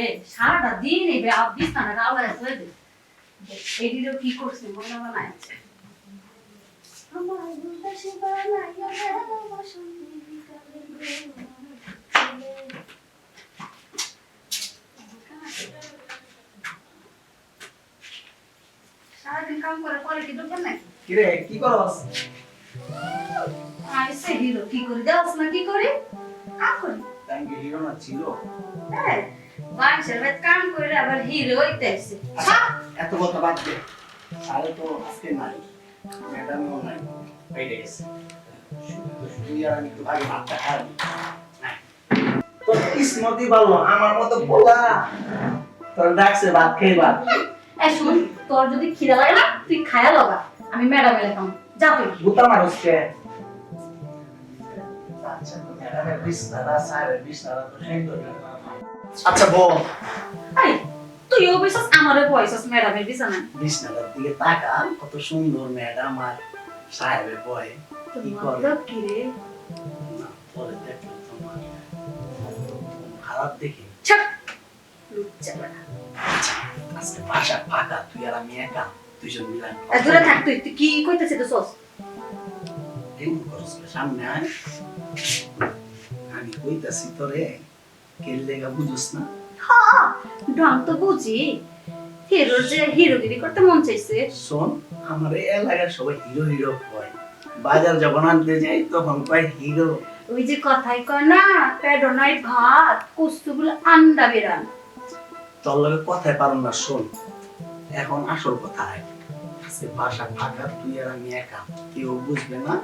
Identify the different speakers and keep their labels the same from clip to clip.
Speaker 1: রে সারাটা দিন এই বে- বিছানাটা আলাদা করে দে এটিরও কি করছে মনে ছেলে। সারাদিন কাম করে পরে কি নাকি?
Speaker 2: কি করস
Speaker 1: আইসে হিরো কি করে? দেওয়াস না কি করে? কাম করি।
Speaker 2: ব্যাংকে হিরো না ছিল?
Speaker 1: হ্যাঁ মানুষের বাড়িতে কাম করে আবার হিরো হইতে আসছে।
Speaker 2: আচ্ছা এত কথা বাদ দে। সারে তো আজকে নাই ম্যাডামও নাই বাইরে গেছে। তুই আর আমি ভাগে তোর কিসমতি ভালো আমার মতো বলা তোর ডাকছে ভাত খেয়ে ভাত।
Speaker 1: এই শুন তোর যদি খিদা লাগে না তুই খায়া লগা। আমি ম্যাডাম এলাকাম যা তুই।
Speaker 2: বুতা মানুষকে ম্যাডামের বিছনাটা স্যারের বিছনাটা তো সুন্দর আচ্ছা বল।
Speaker 1: এই তুই ও বইছস আমারে বইছস ম্যাডামের বিছানায়।
Speaker 2: বিছনাটার দিকে তাকা কত সুন্দর ম্যাডাম আর সাহেবের বয়। কি করে?
Speaker 1: কি রে?
Speaker 2: পরে দেখলে তোমার। খারাপ দেখে।
Speaker 1: ছাক লুচ্চা বেটা।
Speaker 2: আচ্ছা আজকে বাসা ফাঁকা তুই আর আমি একা দুইজন মিলাম
Speaker 1: দূরে থাক তুই তুই কি কইতেছিস তো সস
Speaker 2: সামনে আয়। আমি কইতাছি তোরে কেল লেগা বুঝুস না?
Speaker 1: হ্যাঁ ঢং তো বুঝি। হিরোর যে হিরোগিরি করতে মন চাইছে।
Speaker 2: শোন আমার এলাকার সবাই হিরো হিরো কয় বাজার যখন আনতে যাই তখন কয় হিরো।
Speaker 1: ওই যে কথাই কয় না পেডোনাই ভাত কুস্তুগুলো আন্ডা বেরান।
Speaker 2: তোর লগে না শোন। এখন আসল কথা আজকে বাসা ফাঁকা তুই আর আমি একা। কেউ বুঝবে না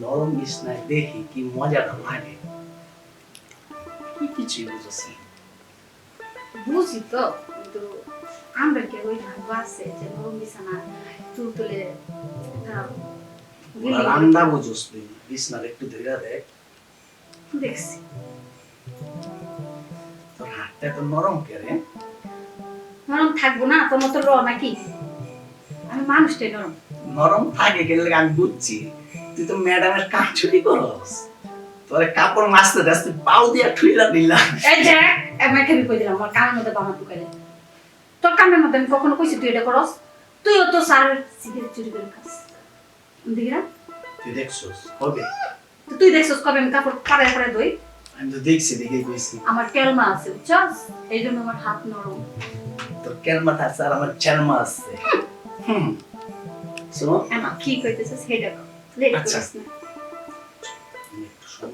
Speaker 2: নরম বিছনায় দেখি কি মজাটা লাগে। কি কিছুই বুঝেছি
Speaker 1: বুঝি তো কিন্তু আমরা কে ওই ভাগ আছে যে নরম বিছানা তুল তুলে
Speaker 2: রান্না বুঝোস তুই বিছনার একটু ধরে দেখ।
Speaker 1: দেখছি।
Speaker 2: তোর হাতটা তো নরম কেরে
Speaker 1: নরম থাকব না তোর মতো র নাকি? আমি মানুষটাই নরম।
Speaker 2: নরম থাকে গেলে আমি বুঝছি। তুই তো ম্যাডামের কাজ ছুটি করস। তোর কাপড় মাছতে দাসতে পাও দিয়া ঠুইলা দিলাম
Speaker 1: এই যে আমি খেবি কই দিলাম আমার কানের মধ্যে বামা ঢুকাইলে তোর কানের মধ্যে আমি কখনো কইছি তুই এটা করস? তুইও তো স্যার সিগারেট চুরি করে খাস। দেখি না?
Speaker 2: তুই দেখছস হবে
Speaker 1: তো তুই দেখছিস কবে আমি কাপড় কাপড় করে দই
Speaker 2: আমি তো দেখছি দেখে কইছি।
Speaker 1: আমার কেলমা আছে বুঝছস? এই জন্য আমার হাত নরম।
Speaker 2: তোর কেলমা আছে আর আমার চেলমা আছে। হুম। শোনো।
Speaker 1: এমা কি কইতেছিস? সেটা কর। লেট
Speaker 2: আচ্ছা।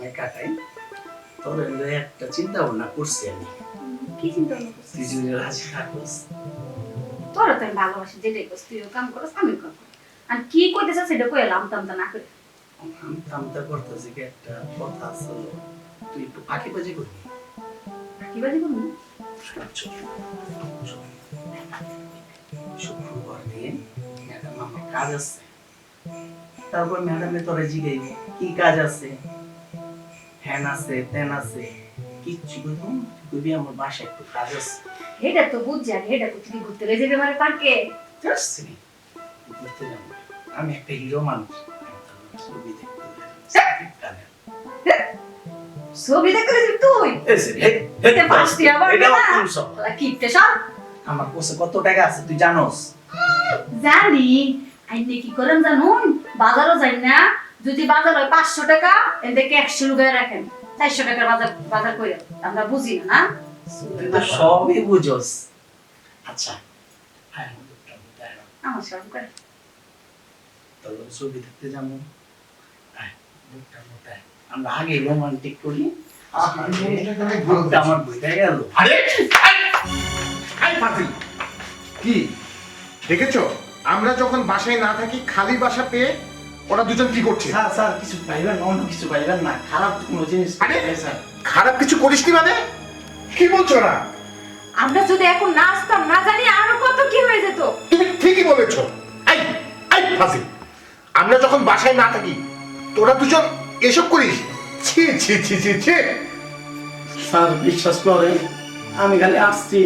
Speaker 2: সময় কাটাই তোর একটা চিন্তা ভাবনা করছি আমি।
Speaker 1: কি চিন্তা ভাবনা করছিস?
Speaker 2: তুই যদি রাজি থাকস
Speaker 1: তোরা তো আমি ভালোবাসি যেটাই করছিস তুইও কাম করস আমিও কাম আর কি কইতেছিস সেটা কই এলাম তামতা না করে
Speaker 2: আমি তামতা করতেছি কি একটা কথা আছে তুই একটু ফাঁকি বাজি করবি?
Speaker 1: কি বাজি করবি?
Speaker 2: চল, চল। শুক্রবার দিন ম্যাডাম আমার কাজ আছে। তারপর ম্যাডামে তোরে জিগাই কি কাজ আছে? হ্যান আছে তেন আছে কিচ্ছু। আমার একটু কাজ আছে।
Speaker 1: এটা তো বুঝছি এটা তো তুই ঘুরতে লয়ে যাবে মানে পার্কে।
Speaker 2: যাচ্ছি। ঘুরতে যাব। আমি একটা হিরো মানুষ। ছবি দেখতে
Speaker 1: ছবি দেখতে তুই?
Speaker 2: এই যে, হে, হে,
Speaker 1: এটা পাঁচটি আবার
Speaker 2: এটা কোন সব?
Speaker 1: কিপটে সব
Speaker 2: আমার কাছে কত টাকা আছে তুই জানোস?
Speaker 1: জানি। আইনে কি করেন জানুন? বাজারও যাই না। যদি বাজার হয় পাঁচশো টাকা এদিকে একশো রুপয়ে রাখেন। চারশো টাকার বাজার বাজার করে আমরা বুঝি না না?
Speaker 2: সবই বুঝোস। আচ্ছা। হ্যাঁ।
Speaker 1: আমার করে।
Speaker 2: ছবি যাব। হ্যাঁ, আগে রোমান্টিক করি। গেল।
Speaker 3: আরে কি? দেখেছ? আমরা যখন বাসায় না থাকি খালি বাসা পেয়ে ওরা দুজন কি করছে?
Speaker 2: স্যার স্যার কিছু পাইবেন অন্য কিছু পাইবেন না। খারাপ কোনো জিনিস
Speaker 3: আরে!
Speaker 2: স্যার।
Speaker 3: খারাপ কিছু করিসনি মানে? কি বলছো না
Speaker 1: আমরা যদি এখন না আসতাম না জানি আরও কত কি হয়ে যেত।
Speaker 3: তুমি ঠিকই বলেছ। আই আই ফাজিল আমরা যখন বাসায় না থাকি তোরা দুজন এসব করিস? ছি ছি ছি ছি ছি।
Speaker 2: স্যার বিশ্বাস করেন আমি খালি আসছি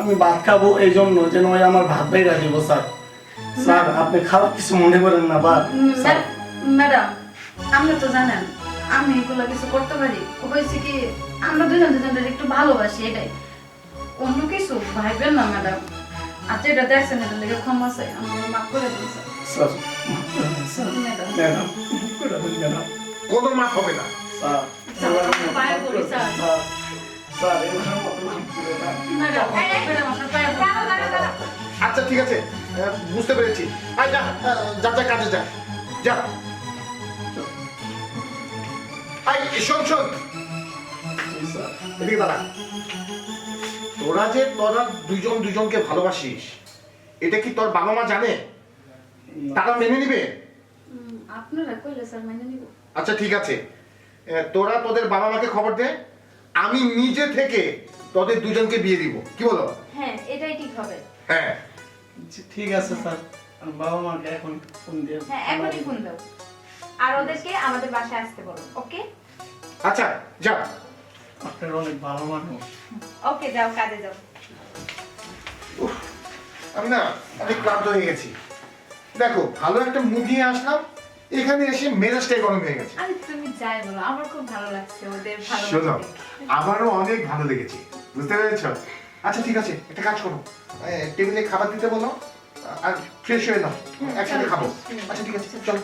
Speaker 2: আমি ভাত খাব এই জন্য যেন ওই আমার ভাত বাইরা দিব স্যার। স্যার আপনি খারাপ কিছু মনে করেন না বা
Speaker 1: ম্যাডাম আপনি তো জানেন আমি এগুলো কিছু করতে পারি। হয়েছে কি আমরা দুজন দুজনের একটু ভালোবাসি এটাই। অন্য কিছু ভাইবেন না ম্যাডাম। আচ্ছা এটা দেখছেন এটা লেগে ক্ষমা চাই আমার মাফ করে দিন স্যার। ম্যাডাম।
Speaker 4: ম্যাডাম
Speaker 3: কোনো মাপ হবে না।
Speaker 4: Sir
Speaker 1: sir, sir.
Speaker 4: মাফ।
Speaker 1: ম্যাডাম ম্যাডাম আপনার পায়ে
Speaker 3: আচ্ছা ঠিক আছে। বুঝতে পেরেছি। আয় যা যা যা কাজে যা। যা। আয় শোন শোন। এদিকে দাঁড়া। তোরা যে তোরা দুজন দুজনকে ভালোবাসিস এটা কি তোর বাবা মা জানে? তারা মেনে নিবে?
Speaker 1: আপনারা কইলে স্যার মেনে নিব।
Speaker 3: আচ্ছা ঠিক আছে। তোরা তোদের বাবা মাকে খবর দে আমি নিজে থেকে তোদের দুজনকে বিয়ে দিব। কি বলো?
Speaker 1: হ্যাঁ এটাই ঠিক হবে।
Speaker 3: হ্যাঁ।
Speaker 4: ঠিক আছে স্যার। আমার বাবা মাকে এখন ফোন দিয়ে
Speaker 5: হ্যাঁ এখনই ফোন দাও। আর ওদেরকে আমাদের বাসায় আসতে বলো ওকে?
Speaker 3: আচ্ছা যা
Speaker 4: আপনার অনেক ভালো মানুষ।
Speaker 5: ওকে যাও কাজে যাও।
Speaker 3: আমি না অনেক ক্লান্ত হয়ে গেছি। দেখো ভালো একটা মুড নিয়ে আসলাম এখানে এসে মেজাজটাই গরম হয়ে গেছে।
Speaker 5: আরে তুমি যাই বলো আমার খুব ভালো লাগছে ওদের ভালো
Speaker 3: শোনো আমারও অনেক ভালো লেগেছে বুঝতে পেরেছ? আচ্ছা ঠিক আছে একটা কাজ করো। টেবিলে খাবার দিতে বলো আর ফ্রেশ হয়ে নাও একসাথে খাব। আচ্ছা ঠিক আছে চলো।